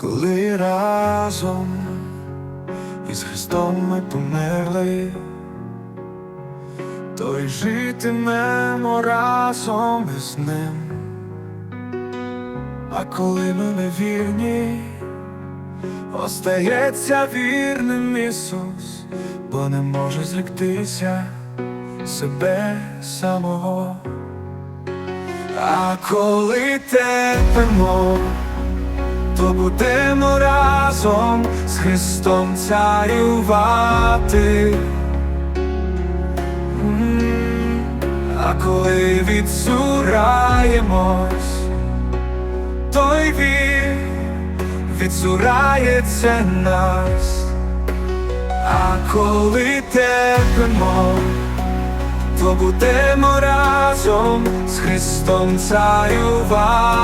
коли разом із Христом ми померли, то й житимемо разом із ним. А коли ми невірні, остається вірним Ісус, бо не може зректися себе самого. А коли терпимо, то будемо разом з Христом царювати. А коли відсураємось, то й він відсурається нас. А коли терпимо, то будемо разом з Христом царювати.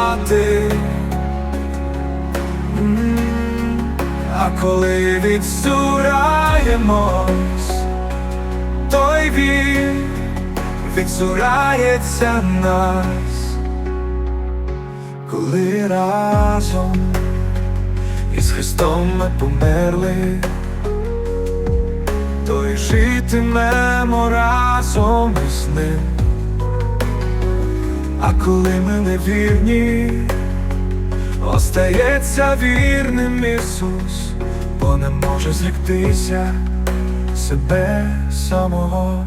А коли відсураємось, то й він відсурається нас, коли разом із Христом ми померли то й житимемо разом із ним. А коли ми невірні, остається вірним Ісус, бо не може зректися себе самого.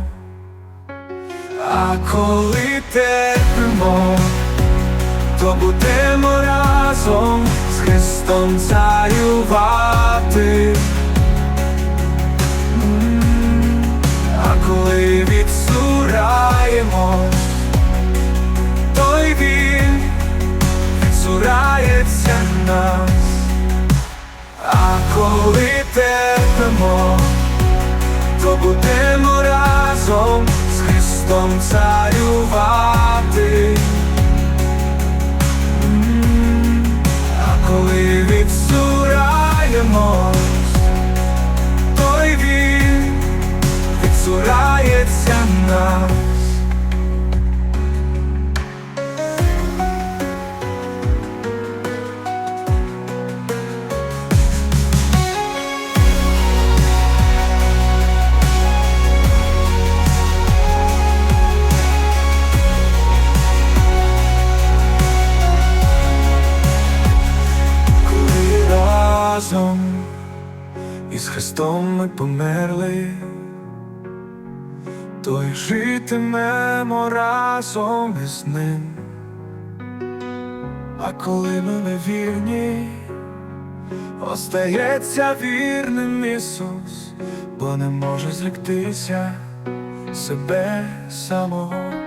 А коли терпимо, то будемо разом з Христом царювати. Нас, а коли терпимо, то будемо разом з Христом царювати. А коли відсураємось, то й він відсурається нас. Разом із Христом ми померли, то й житимемо разом із ним. А коли ми невірні, остається вірним Ісус, бо не може зректися себе самого.